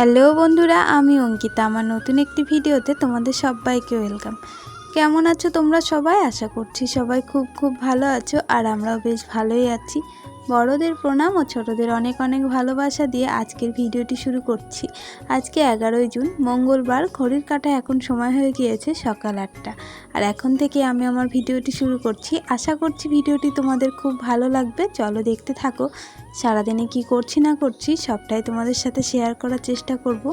Hello বন্ধুরা, আমি অঙ্কিতা। আমার নতুন একটি ভিডিওতে তোমাদের সবাইকে ওয়েলকাম। কেমন আছো তোমরা সবাই? আশা করছি সবাই খুব খুব ভালো আছো, আর আমরাও বেশ ভালোই আছি। বড়দের প্রণাম ও ছোটদের অনেক অনেক ভালোবাসা দিয়ে আজকের ভিডিওটি শুরু করছি। আজকে এগারোই জুন, মঙ্গলবার, ঘড়ির কাটা এখন সময় হয়ে গিয়েছে সকাল আটটা। আর এখন থেকে আমি আমার ভিডিওটি শুরু করছি। আশা করছি ভিডিওটি তোমাদের খুব ভালো লাগবে। চলো দেখতে থাকো, সারাদিনে কি করছি না করছি সবটাই তোমাদের সাথে শেয়ার করার চেষ্টা করব।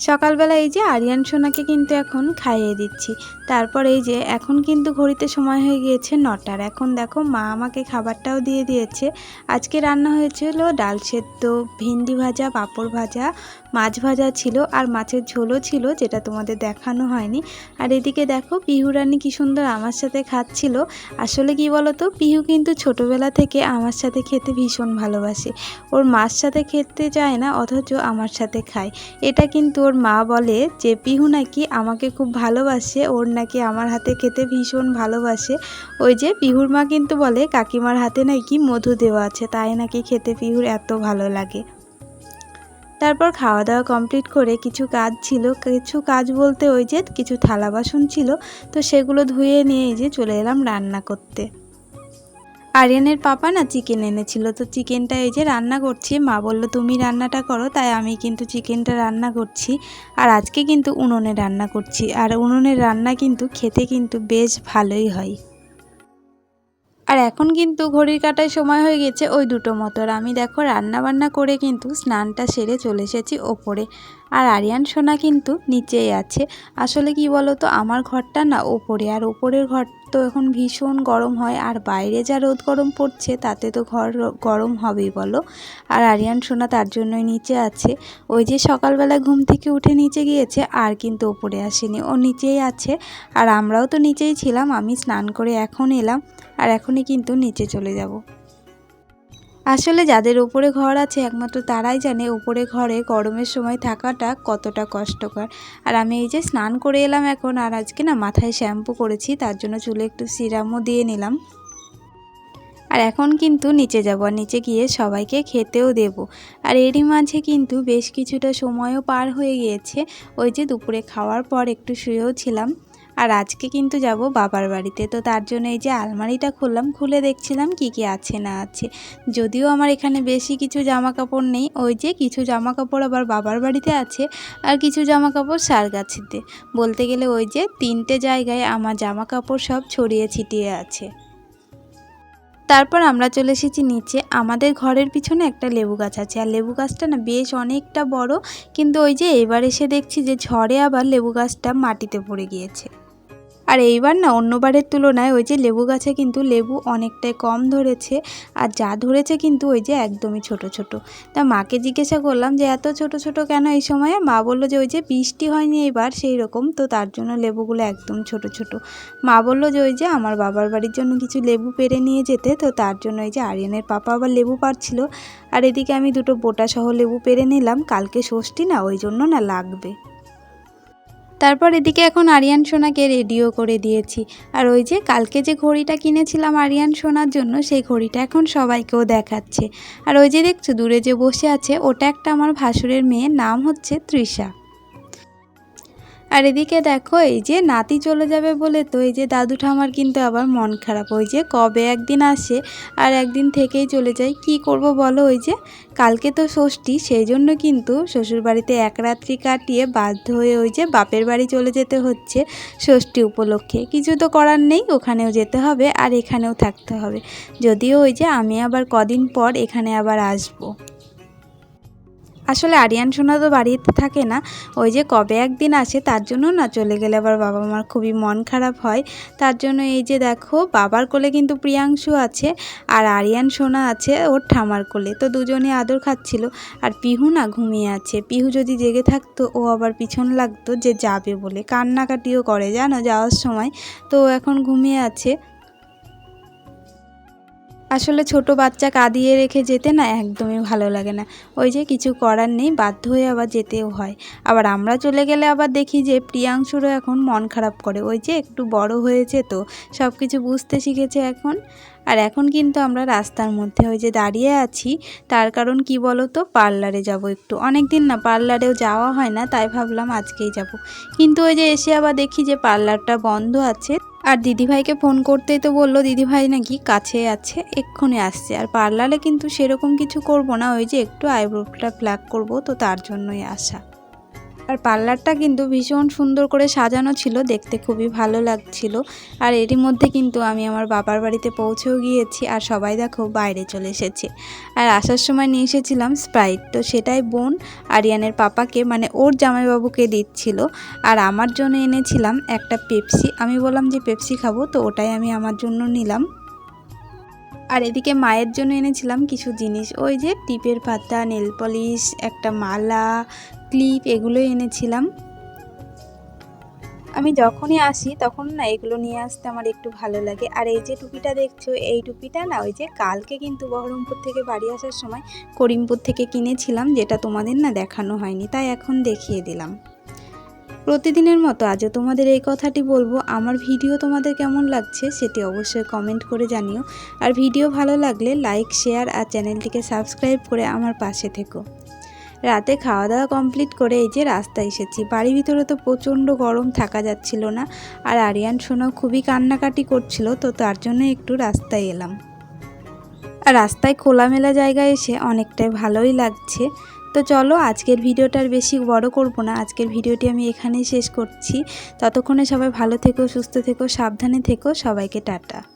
সকালবেলা এই যে আরিয়ান সোনাকে কিন্তু এখন খাইয়ে দিচ্ছি। তারপর এই যে এখন কিন্তু ঘড়িতে সময় হয়ে গিয়েছে নটার। এখন দেখো মা আমাকে খাবারটাও দিয়ে দিয়েছে। আজকে রান্না হয়েছিল ডাল সেদ্ধ, ভেন্ডি ভাজা, পাঁপড় ভাজা মাছ ভাজা ছিল আর মাছের ঝোলও ছিল, যেটা তোমাদের দেখানো হয়নি। আর এদিকে দেখো, পিহু রানী কী সুন্দর আমার সাথে খাচ্ছিল। আসলে কি বলতো, পিহু কিন্তু ছোটোবেলা থেকে আমার সাথে খেতে ভীষণ ভালোবাসে। ওর মার সাথে খেতে চায় না, অথচ আমার সাথে খায়। এটা কিন্তু ওর মা বলে যে, পিহু নাকি আমাকে খুব ভালোবাসে, ওর নাকি আমার হাতে খেতে ভীষণ ভালোবাসে। ওই যে পিহুর মা কিন্তু বলে, কাকিমার হাতে নাকি মধু দেওয়া আছে, তাই নাকি খেতে পিহুর এত ভালো লাগে? তারপর খাওয়া দাওয়া কমপ্লিট করে কিছু কাজ ছিল। কিছু কাজ বলতে ওই যে কিছু থালা বাসন ছিল, তো সেগুলো ধুয়ে নিয়ে যে চলে এলাম রান্না করতে। আরিয়ানের পাপা না চিকেন এনেছিল, তো চিকেনটা এই যে রান্না করছি। মা বলল, তুমি রান্নাটা করো, তাই আমি কিন্তু চিকেনটা রান্না করছি। আর আজকে কিন্তু উনুনে রান্না করছি। আর উনুনের রান্না কিন্তু খেতে কিন্তু বেশ ভালোই হয়। আর এখন কিন্তু ঘড়ির কাটায় সময় হয়ে গেছে ওই দুটো মতো। আর আমি দেখো রান্না বান্না করে কিন্তু স্নানটা সেরে চলে এসেছি ওপরে। আর আরিয়ান সোনা কিন্তু নিচেই আছে। আসলে কি বলো তো আমার ঘরটা না ওপরে, আর ওপরের ঘর তো এখন ভীষণ গরম হয়, আর বাইরে যা রোদ গরম পড়ছে, তাতে তো ঘর গরম হবেই বলো। আর আরিয়ান সোনা তার জন্যই নিচে আছে। ওই যে সকালবেলা ঘুম থেকে উঠে নিচে গিয়েছে, আর কিন্তু ওপরে আসেনি। ও নিচেই আছে, আর আমরাও তো নিচেই ছিলাম, আমি স্নান করে এখন এলাম, আর এখনই কিন্তু নিচে চলে যাব। আসলে যাদের ওপরে ঘর আছে, একমাত্র তারাই জানে ওপরে ঘরে গরমের সময় থাকাটা কতটা কষ্টকর। আর আমি এই যে স্নান করে এলাম এখন, আর আজকে না মাথায় শ্যাম্পু করেছি, তার জন্য চুলে একটু সিরামও দিয়ে নিলাম। আর এখন কিন্তু নিচে যাব, আর নিচে গিয়ে সবাইকে খেতেও দেব। আর এরই মাঝে কিন্তু বেশ কিছুটা সময়ও পার হয়ে গিয়েছে, ওই যে দুপুরে খাওয়ার পর একটু শুয়েও ছিলাম। আর আজকে কিন্তু যাব বাবার বাড়িতে। তো তার জন্য এই যে আলমারিটা খুললাম, খুলে দেখছিলাম কি কি আছে না আছে। যদিও আমার এখানে বেশি কিছু জামা কাপড় নেই, ওই যে কিছু জামা কাপড় আবার বাবার বাড়িতে আছে আর কিছু জামা কাপড় সার গাছিতে। বলতে গেলে ওই যে তিনটে জায়গায় আমার জামা কাপড় সব ছড়িয়ে ছিটিয়ে আছে। তারপর আমরা চলে এসেছি নিচে। আমাদের ঘরের পিছনে একটা লেবু গাছ আছে। আর লেবু গাছটা না বেশ অনেকটা বড়, কিন্তু ওই যে এবার এসে দেখছি যে ঝড়ে আবার লেবু গাছটা মাটিতে পড়ে গিয়েছে। আর এইবার না অন্যবারের তুলনায় ওই যে লেবু গাছে কিন্তু লেবু অনেকটাই কম ধরেছে আর যা ধরেছে কিন্তু ওই যে একদমই ছোট ছোট। তা মাকে জিজ্ঞাসা করলাম যে, এত ছোট ছোট কেন এই সময়ে? মা বলল যে, ওই যে বৃষ্টি হয়নি এবার সেই রকম, তো তার জন্য লেবুগুলো একদম ছোট ছোট। মা বলল যে, ওই যে আমার বাবার বাড়ির জন্য কিছু লেবু পেরে নিয়ে যেতে, তো তার জন্য ওই যে আরিয়ানের পাপা আবার লেবু পারছিল। আর এদিকে আমি দুটো বোটা সহ লেবু পেরে নিলাম, কালকে ষষ্ঠী না, ওই জন্য না লাগবে। তারপর এদিকে এখন আরিয়ান সোনাকে রেডিও করে দিয়েছি। আর ওই যে কালকে যে ঘড়িটা কিনেছিলাম আরিয়ান সোনার জন্য, সেই ঘড়িটা এখন সবাইকেও দেখাচ্ছে। আর ওই যে দেখছ, দূরে যে বসে আছে, ওটা একটা আমার ভাসুরের মেয়ের, নাম হচ্ছে তৃষা। আর এদিকে দেখো, এই যে নাতি চলে যাবে বলে তো এই যে দাদু ঠামার কিন্তু আবার মন খারাপ। ওই যে কবে একদিন আসে আর একদিন থেকেই চলে যায়। কি করব বলো ওই যে? কালকে তো ষষ্ঠী, সেই জন্য কিন্তু শ্বশুরবাড়িতে এক রাত্রি কাটিয়ে বাধ্য হয়ে ওই যে বাপের বাড়ি চলে যেতে হচ্ছে ষষ্ঠী উপলক্ষে। কিছু তো করার নেই, ওখানেও যেতে হবে আর এখানেও থাকতে হবে। যদিও ওই যে আমি আবার কদিন পর এখানে আবার আসব। আসলে আরিয়ান সোনা তো বাড়িতে থাকে না। ওই যে কবে একদিন আসে তার জন্য না চলে গেলে আবার বাবা মার খুবই মন খারাপ হয়। তার জন্য এই যে দেখো, বাবার কোলে কিন্তু প্রিয়াংশু আছে আর আরিয়ান সোনা আছে ওর ঠামার কোলে। তো দুজনে আদর খাচ্ছিল আর পিহু না ঘুমিয়ে আছে। পিহু যদি জেগে থাকতো, ও আবার পিছন লাগতো যে যাবে বলে। কান্নাকাটিও করে জানো যাওয়ার সময়। তো এখন ঘুমিয়ে আছে। আসলে ছোট বাচ্চা কাঁদিয়ে রেখে যেতে না একদমই ভালো লাগে না। ওই যে কিছু করার নেই, বাধ্য হয়ে আবার যেতেও হয়। আবার আমরা চলে গেলে আবার দেখি যে প্রিয়াংশুরও এখন মন খারাপ করে। ওই যে একটু বড় হয়েছে তো সব কিছু বুঝতে শিখেছে এখন। আর এখন কিন্তু আমরা রাস্তার মধ্যে ওই যে দাঁড়িয়ে আছি, তার কারণ কি বলো তো পার্লারে যাব একটু। অনেক দিন না পার্লারেও যাওয়া হয় না, তাই ভাবলাম আজকেই যাব। কিন্তু ওই যে এসে আবার দেখি যে পার্লারটা বন্ধ আছে। আর দিদিভাইকে ফোন করতেই তো বলল, দিদিভাই নাকি কাছে আছে, এক্ষুনি আসছে। আর পার্লারে কিন্তু সেরকম কিছু করব না, ওই যে একটু আইব্রোটা ফ্ল্যাক করব, তো তার জন্যই আসা। আর পার্লারটা কিন্তু ভীষণ সুন্দর করে সাজানো ছিল, দেখতে খুবই ভালো লাগছিল। আর এরই মধ্যে কিন্তু আমি আমার বাবার বাড়িতে পৌঁছেও গিয়েছি আর সবাই দেখো বাইরে চলে এসেছে। আর আসার সময় নিয়ে এসেছিলাম স্প্রাইট, তো সেটাই বোন আরিয়ানের পাপাকে মানে ওর জামাইবাবুকে দিচ্ছিল। আর আমার জন্য এনেছিলাম একটা পেপসি, আমি বললাম যে পেপসি খাব, তো ওটাই আমি আমার জন্য নিলাম। আর এদিকে মায়ের জন্য এনেছিলাম কিছু জিনিস। ওই যে টিপের পাতা, নেল পলিশ, একটা মালা, ক্লিপ এগুলো এনেছিলাম। আমি যখনই আসি তখন না এগুলো নিয়ে আসতে আমার একটু ভালো লাগে। আর এই যে টুপিটা দেখছ, এই টুপিটা না ওই যে কালকে কিন্তু বহরমপুর থেকে বাড়ি আসার সময় করিমপুর থেকে কিনেছিলাম, যেটা তোমাদের না দেখানো হয়নি, তাই এখন দেখিয়ে দিলাম। প্রতিদিনের মতো আজও তোমাদের এই কথাটি বলব। আমার ভিডিও তোমাদের কেমন লাগছে সেটি অবশ্যই কমেন্ট করে জানিও। আর ভিডিও ভালো লাগলে লাইক শেয়ার আর চ্যানেলটিকে সাবস্ক্রাইব করে আমার পাশে থেকো। রাতে খাওয়া দাওয়া কমপ্লিট করে এই যে রাস্তায় এসেছি। বাড়ির ভিতরে তো প্রচণ্ড গরম থাকা যাচ্ছিল না। আর আরিয়ান সোনাও খুবই কান্নাকাটি করছিল, তো তার জন্য একটু রাস্তায় এলাম। রাস্তায় খোলামেলা জায়গায় এসে অনেকটাই ভালোই লাগছে। তো চলো আজকের ভিডিওটার বেশি বড় করব না। আজকের ভিডিওটি আমি এখানেই শেষ করছি। ততক্ষণে সবাই ভালো থেকো, সুস্থ থেকো, সাবধানে থেকো। সবাইকে টাটা।